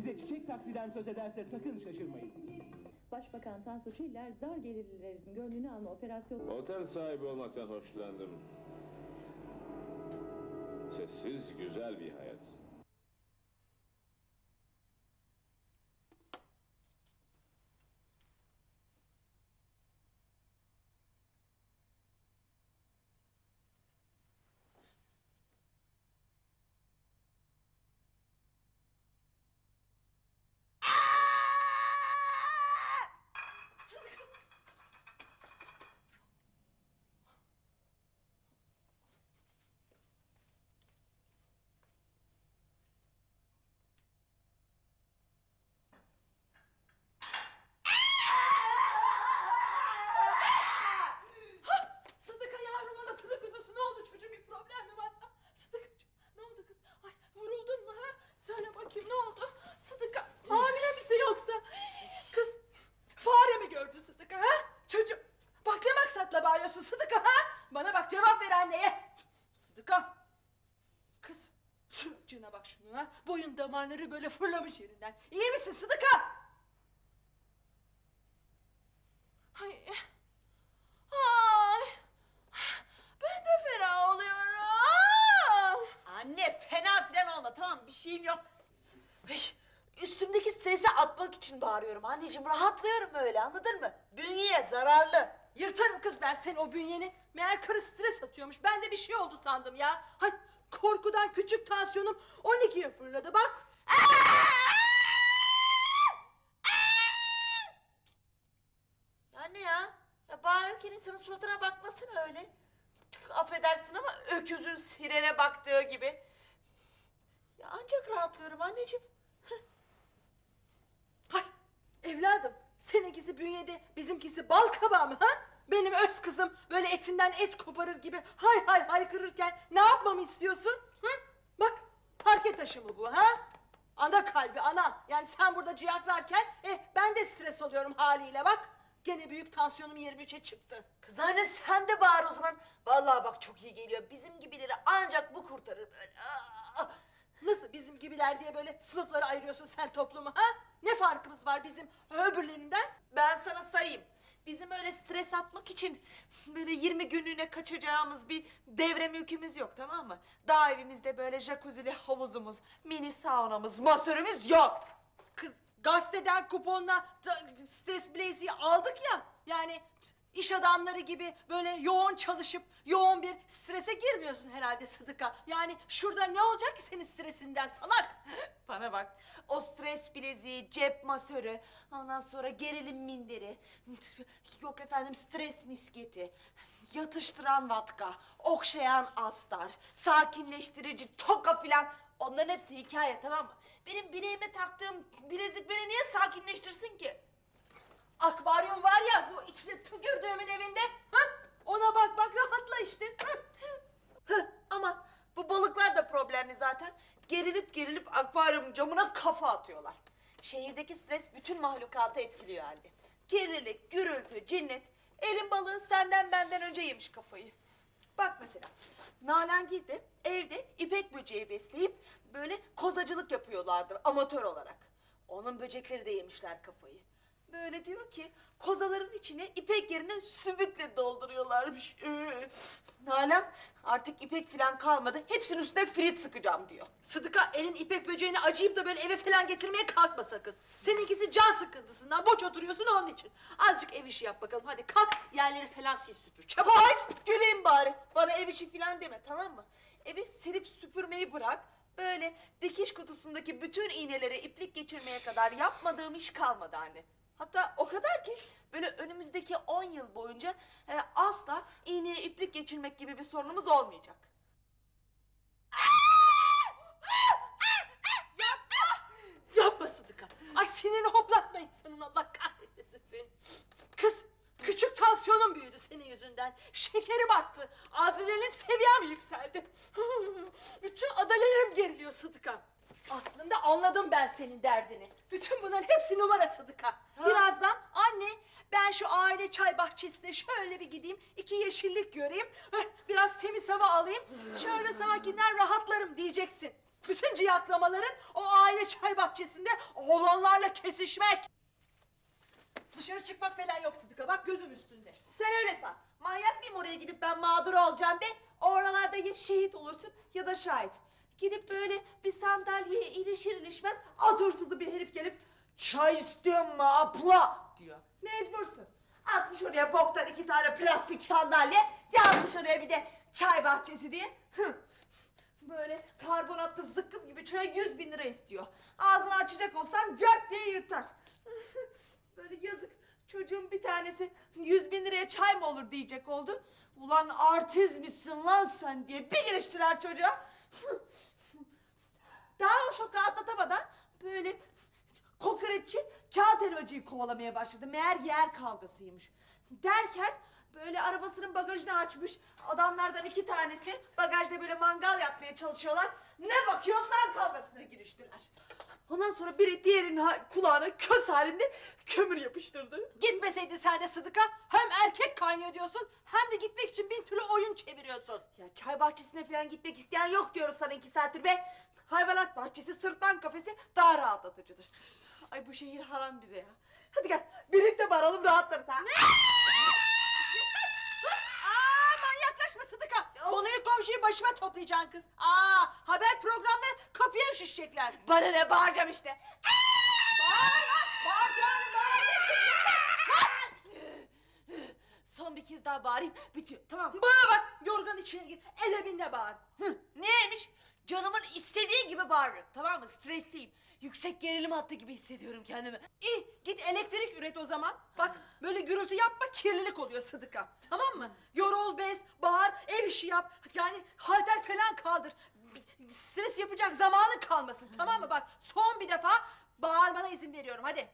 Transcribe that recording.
size çiçek taksiden söz ederse sakın şaşırmayın. Başbakan Tansu Çiller dar gelirlilerin gönlünü alma operasyonu Otel sahibi olmaktan hoşlandım. Sessiz, güzel bir hayat. Sıdıka yavrum ana Sıdık kuzusu ne oldu çocuğum bir problem mi var? Sıdıkacığım ne oldu kız? Ay vuruldun mu ha? Söyle bakayım ne oldu? Sıdıka hamile misin yoksa? Kız fare mi gördü Sıdıka ha? Çocuğum bak ne maksatla bağırıyorsun Sıdıka ha? Bana bak cevap ver anneye. Sıdıka. Kız suratcığına bak şunu ha. Boyun damarları böyle fırlamış yerinden. İyi misin Sıdıka? Ay. Ay. Ben de fena oluyorum. Anne fena filan olma tamam bir şeyim yok. Ay, üstümdeki stresi atmak için bağırıyorum anneciğim rahatlıyorum öyle anladın mı? Bünyeye zararlı. Yırtarım kız ben senin o bünyeni. Meğer karı stres atıyormuş. Ben de bir şey oldu sandım ya. Hay korkudan küçük tansiyonum 12'ye fırladı bak. Ya ne ya? Ya bağırırken insanın suratına bakmasana öyle. Affedersin ama öküzün sirene baktığı gibi. Ya ancak rahatlıyorum anneciğim. Hay evladım seninkisi bünyede bizimkisi bal kabağı mı ha? Benim öz kızım böyle etinden et koparır gibi hay hay haykırırken ne yapmamı istiyorsun? Hı? Bak parke taşı mı bu ha? Ana kalbi ana. Yani sen burada ciyaklarken eh, ben de stres oluyorum haliyle bak. Gene büyük tansiyonum 23'e çıktı. Kız anne sen de bağır o zaman. Vallahi bak çok iyi geliyor. Bizim gibileri ancak bu kurtarır böyle. Aa! Nasıl bizim gibiler diye böyle sınıflara ayırıyorsun sen toplumu ha? Ne farkımız var bizim öbürlerinden? Ben sana sayayım. Bizim öyle stres atmak için böyle 20 günlüğüne kaçacağımız bir devre mülkümüz yok tamam mı? Dağ evimizde böyle jacuzzi'li havuzumuz, mini saunamız, masörümüz yok. Kız gazeteden kuponla stres bileziği aldık ya. Yani iş adamları gibi böyle yoğun çalışıp yoğun bir strese girmiyorsun herhalde Sıdıka. Yani şurada ne olacak ki senin stresinden salak? Bana bak o stres bileziği, cep masörü, ondan sonra gerilim minderi, yok efendim stres misketi, yatıştıran vatka, okşayan astar, sakinleştirici toka filan onların hepsi hikaye tamam mı? Benim bileğime taktığım bilezik beni niye sakinleştirsin ki? Akvaryum var ya bu içli tükürdüğümün evinde. Ha? Ona bak bak rahatla işte. Ha? Hıh, ama bu balıklar da problemli zaten. Gerilip gerilip akvaryum camına kafa atıyorlar. Şehirdeki stres bütün mahlukatı etkiliyor halde. Kirlilik, gürültü, cinnet. Elin balığı senden benden önce yemiş kafayı. Bak mesela Nalengil de evde ipek böceği besleyip böyle kozacılık yapıyorlardır amatör olarak. Onun böcekleri de yemişler kafayı. Böyle diyor ki kozaların içine ipek yerine sümükle dolduruyorlarmış. Ee, Nalan artık ipek falan kalmadı. Hepsinin üstüne frit sıkacağım diyor. Sıdıka elin ipek böceğini acıyıp da böyle eve falan getirmeye kalkma sakın. Seninkisi can sıkıntısından boş oturuyorsun onun için. Azıcık ev işi yap bakalım hadi kalk yerleri falan sil süpür çabuk. Ay güleyim bari. Bana ev işi falan deme tamam mı? Evi silip süpürmeyi bırak. Böyle dikiş kutusundaki bütün iğnelere iplik geçirmeye kadar yapmadığım iş kalmadı anne. Hatta o kadar ki böyle önümüzdeki 10 yıl boyunca e, asla iğneye iplik geçirmek gibi bir sorunumuz olmayacak. Yapma Sıdıka. Ay sinirini hoplatma insanın Allah kahretmesin seni. Kız küçük tansiyonun büyüdü senin yüzünden. Şekeri battı. Adrenalin seviyem yükseldi. Bütün adalelerim geriliyor Sıdıka. Aslında anladım ben senin derdini. Bütün bunların hepsi numara Sıdıka. Birazdan anne ben şu aile çay bahçesine şöyle bir gideyim. iki yeşillik göreyim. eh, Biraz temiz hava alayım. Şöyle sakinler rahatlarım diyeceksin. Bütün ciyaklamaların o aile çay bahçesinde oğlanlarla kesişmek. Dışarı çıkmak falan yok Sıdıka bak gözüm üstünde. Sen öyle san. Manyak mıyım oraya gidip ben mağdur olacağım de. Oralarda ya şehit olursun ya da şahit. Gidip böyle bir sandalyeye ilişir ilişmez atırsızı bir herif gelip çay istiyor mu abla diyor. Mecbursun. Atmış oraya boktan iki tane plastik sandalye yazmış oraya bir de çay bahçesi diye. Böyle karbonatlı zıkkım gibi çaya yüz bin lira istiyor. Ağzını açacak olsan gök diye yırtar. Böyle yazık. Çocuğun bir tanesi yüz bin liraya çay mı olur diyecek oldu. Ulan artist misin lan sen diye bir giriştiler çocuğa. Daha o şoku atlatamadan böyle kokoreççi kağıt helvacıyı kovalamaya başladı. Meğer yer kavgasıymış. Derken böyle arabasının bagajını açmış. Adamlardan iki tanesi bagajda böyle mangal yapmaya çalışıyorlar. Ne bakıyorlar kavgasına giriştiler. Ondan sonra biri diğerinin ha- kulağına köz halinde kömür yapıştırdı. Gitmeseydin sen de Sıdıka hem erkek kaynıyor diyorsun hem de gitmek için bin türlü oyun çeviriyorsun. Ya çay bahçesine falan gitmek isteyen yok diyoruz sana iki saattir be. Hayvanat bahçesi, sırtlan kafesi daha rahatlatıcıdır. Ay bu şehir haram bize ya. Hadi gel birlikte varalım rahatlarız ha. Sus! Konuyu komşuyu başıma toplayacaksın kız. Aa haber programları kapıya üşüşecekler. Bana ne bağıracağım işte. Bağır canım bağır! Son bir kez daha bağırayım bitiyor tamam? Bana bak yorgan içine gir. El evinde bağır. Hı, neymiş? Canımın istediği gibi bağırırım tamam mı? Stresliyim. Yüksek gerilim hattı gibi hissediyorum kendimi. İyi git elektrik üret o zaman. Bak böyle gürültü yapma kirlilik oluyor Sıdıka. Tamam mı? Yorul bez, bağır, ev işi yap. Yani halter falan kaldır. Stres yapacak zamanın kalmasın tamam mı? Bak son bir defa bağırmana izin veriyorum hadi.